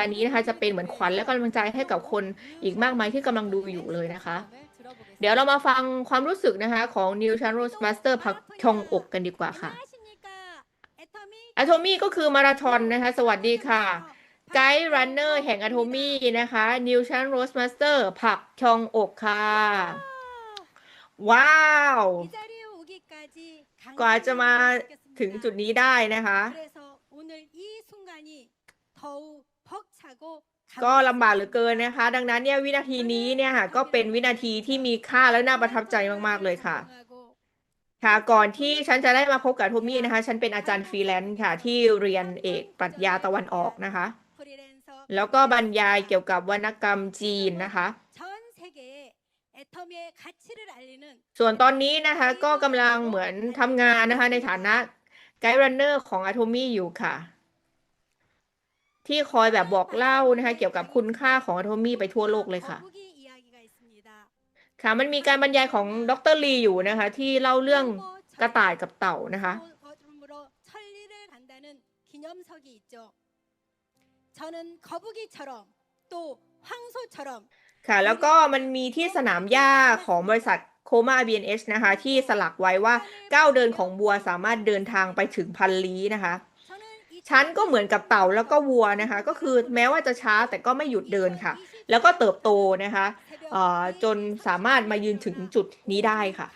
ลานี้นะคะ จะเป็นเหมือนขวัญและกำลังใจให้กับคนอีกมากมายที่กำลังดูอยู่เลยนะคะ เดี๋ยวเรามาฟังความรู้สึกนะคะ ของนิวชันโรสมาสเตอร์พักชองอกกันดีกว่าค่ะอะโทมี่ก็คือมาราธอนนะคะ สวัสดีค่ะ ไกด์รันเนอร์แห่งอะโทมี่นะคะนิวชันโรสมาสเตอร์ผักชองอกค่ะ ว้าว กว่าจะมาถึงจุดนี้ได้นะคะ ก็ลำบากเหลือเกินนะคะ ดังนั้นเนี่ยวินาทีนี้เนี่ยค่ะก็เป็นวินาทีที่มีค่าและน่าประทับใจมากๆเลยค่ะ ค่ะ ก่อนที่ฉันจะได้มาพบกับโทมี่นะคะ ฉันเป็นอาจารย์ฟรีแลนซ์ค่ะที่เรียนเอกปรัชญาตะวันออกนะคะ แล้วก็บรรยายเกี่ยวกับวรรณกรรมจีนนะคะส่วนตอนนี้นะคะก็กำลังเหมือนทำงานนะคะในฐานะไกด์รันเนอร์ของอะโทมี่อยู่ค่ะ ที่คอยแบบบอกเล่านะคะ เกี่ยวกับคุณค่าของอะโทมี่ไปทั่วโลกเลยค่ะ ค่ะมันมีการบรรยายของดรลีอยู่นะคะ ที่เล่าเรื่องกระต่ายกับเต่านะคะค่ะ แล้วก็มันมีที่สนามหญ้าของบริษัทโคมา B&H นะคะ ที่สลักไว้ว่าก้าวเดินของบัวสามารถเดินทางไปถึงพันลี้นะคะ ฉันก็เหมือนกับเต่าแล้วก็วัวนะคะ ก็คือแม้ว่าจะช้าแต่ก็ไม่หยุดเดินค่ะ แล้วก็เติบโตนะคะจนสามารถมายืนถึงจุดนี้ได้ค่ะ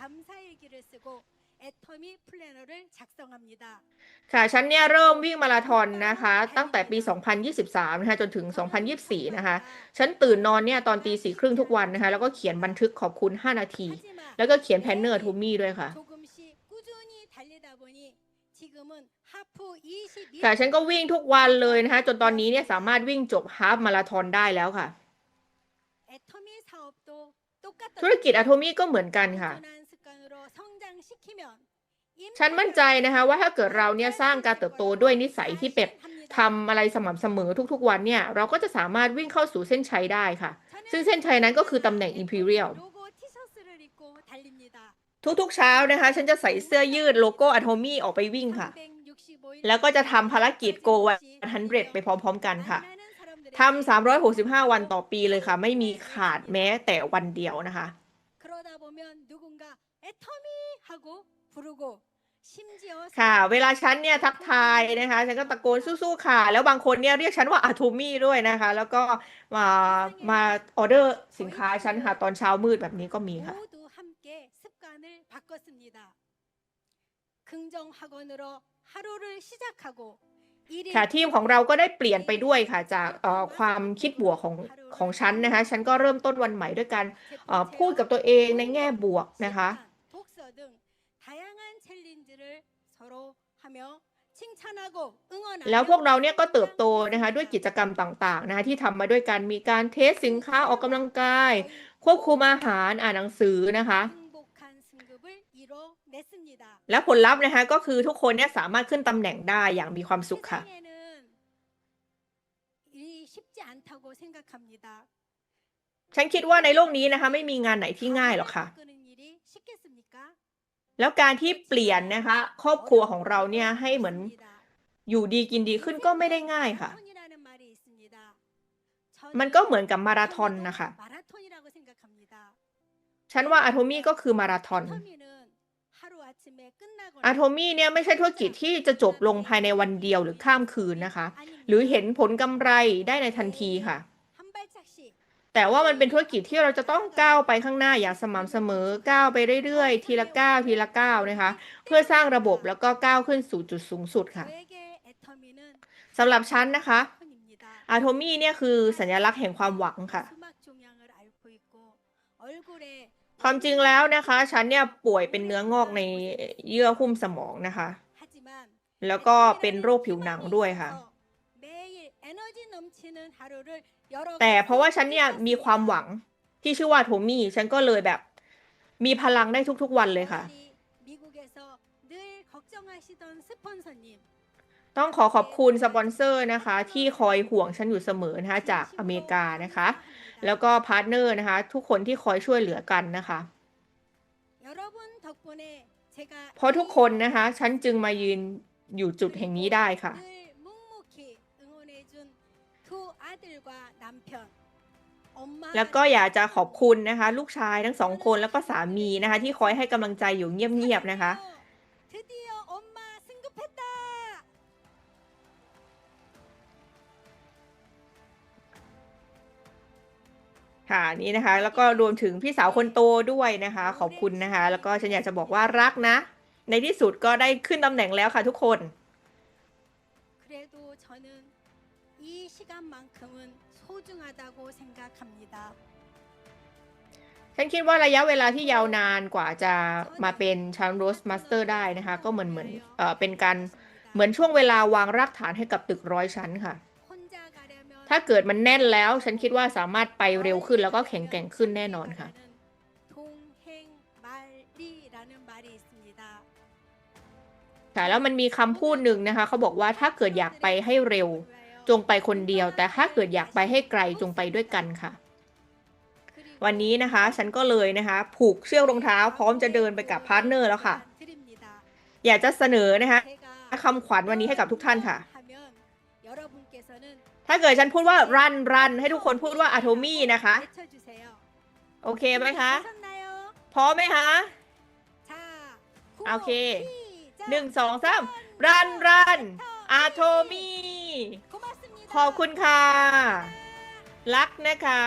ค่ะฉันเนี่ยเริ่มวิ่งมาราธอนนะคะ ตั้งแต่ปี 2023 นะคะจนถึง 2024 นะคะ ฉันตื่นนอนเนี่ยตอนตีสี่ครึ่งทุกวันนะคะ แล้วก็เขียนบันทึกขอบคุณ 5 นาที แล้วก็เขียนแพนเนอร์ทูมี่ด้วยค่ะ ค่ะฉันก็วิ่งทุกวันเลยนะคะ จนตอนนี้เนี่ยสามารถวิ่งจบฮาฟมาราธอนได้แล้วค่ะ ธุรกิจอะโทมี่ก็เหมือนกันค่ะ ฉันมั่นใจนะคะ ว่าถ้าเกิดเราเนี่ยสร้างการเติบโตด้วยนิสัยที่เป็ดทำอะไรสม่ำเสมอทุกๆวันเนี่ย เราก็จะสามารถวิ่งเข้าสู่เส้นชัยได้ค่ะ ซึ่งเส้นชัยนั้นก็คือตำแหน่ง Imperial ทุกๆเช้านะคะ ฉันจะใส่เสื้อยืดโลโก้อะโทมี่ออกไปวิ่งค่ะ แล้วก็จะทำภารกิจ Go 100ไปพร้อมๆกันค่ะทำ365 วันต่อปีเลยค่ะ ไม่มีขาดแม้แต่วันเดียวนะคะค่ะ เวลาฉันเนี่ยทักทายนะคะ ฉันก็ตะโกนสู้ๆค่ะ แล้วบางคนเนี่ยเรียกฉันว่าอะโทมี่ด้วยนะคะ แล้วก็มามาออเดอร์สินค้าฉันค่ะ ตอนเช้ามืดแบบนี้ก็มีค่ะ ค่ะทีมของเราก็ได้เปลี่ยนไปด้วยค่ะจากเอ่อความคิดบวกของของฉันนะคะฉันก็เริ่มต้นวันใหม่ด้วยการเอ่อพูดกับตัวเองในแง่บวกนะคะแล้วพวกเราเนี่ยก็เติบโตนะคะด้วยกิจกรรมต่างๆนะคะที่ทำมาด้วยกันมีการเทสสินค้าออกกำลังกาย ควบคุมอาหารอ่านหนังสือนะคะ และผลลัพธ์นะคะก็คือทุกคนเนี่ยสามารถขึ้นตำแหน่งได้อย่างมีความสุขค่ะฉันคิดว่าในโลกนี้นะคะไม่มีงานไหนที่ง่ายหรอกค่ะแล้วการที่เปลี่ยนนะคะ ครอบครัวของเราเนี่ยให้เหมือนอยู่ดีกินดีขึ้นก็ไม่ได้ง่ายค่ะ มันก็เหมือนกับมาราธอนนะคะ ฉันว่าอะโทมี่ก็คือมาราธอน อะโทมี่เนี่ยไม่ใช่ธุรกิจที่จะจบลงภายในวันเดียวหรือข้ามคืนนะคะ หรือเห็นผลกำไรได้ในทันทีค่ะ แต่ว่ามันเป็นธุรกิจที่เราจะต้องก้าวไปข้างหน้าอย่างสม่ำเสมอก้าวไปเรื่อยๆ ทีละก้าวทีละก้าวนะคะ เพื่อสร้างระบบแล้วก็ก้าวขึ้นสู่จุดสูงสุดค่ะสำหรับฉันนะคะอะโทมี่เนี่ยคือสัญลักษณ์แห่งความหวังค่ะ ความจริงแล้วนะคะ ฉันเนี่ยป่วยเป็นเนื้องอกในเยื่อหุ้มสมองนะคะ แล้วก็เป็นโรคผิวหนังด้วยค่ะ แต่เพราะว่าฉันเนี่ยมีความหวังที่ชื่อว่าโทมี่ ฉันก็เลยแบบ มีพลังได้ทุกๆวันเลยค่ะ ต้องขอขอบคุณสปอนเซอร์นะคะ ที่คอยห่วงฉันอยู่เสมอนะคะจากอเมริกานะคะ แล้วก็พาร์ทเนอร์นะคะ ทุกคนที่คอยช่วยเหลือกันนะคะเพราะทุกคนนะคะ ฉันจึงมายืนอยู่จุดแห่งนี้ได้ค่ะ แล้วก็อยากจะขอบคุณนะคะ ลูกชายทั้งสองคนแล้วก็สามีนะคะ ที่คอยให้กำลังใจอยู่เงียบๆนะคะ ค่ะนี่นะคะ แล้วก็รวมถึงพี่สาวคนโตด้วยนะคะ ขอบคุณนะคะ แล้วก็ฉันอยากจะบอกว่ารักนะ ในที่สุดก็ได้ขึ้นตำแหน่งแล้วค่ะทุกคน 그래도 저는 이 시간만큼은 소중하다고 생각합니다. ฉันคิดว่าระยะเวลาที่ยาวนานกว่าจะมาเป็นชันโรสมาสเตอร์ได้นะคะ ก็เหมือนเหมือนเอ่อเป็นการเหมือนช่วงเวลาวางรากฐานให้กับตึกร้อยชั้นค่ะ 혼자 가려면 ถ้าเกิดมันแน่นแล้ว ฉันคิดว่าสามารถไปเร็วขึ้นแล้วก็แข็งแกร่งขึ้นแน่นอนค่ะค่ะแล้วมันมีคำพูดหนึ่งนะคะเขาบอกว่าถ้าเกิดอยากไปให้เร็ว จงไปคนเดียว แต่ถ้าเกิดอยากไปให้ไกลจงไปด้วยกันค่ะ วันนี้นะคะ ฉันก็เลยนะคะ ผูกเชือกรองเท้า พร้อมจะเดินไปกับพาร์ทเนอร์แล้วค่ะ อยากจะเสนอนะคะคำขวัญวันนี้ให้กับทุกท่านค่ะ ถ้าเกิดฉันพูดว่า run run ให้ทุกคนพูดว่า atomy นะคะ โอเคไหมคะ พร้อมไหมคะ โอเคหนึ่งสองสาม run run atomy ขอบคุณค่ะ รักนะคะ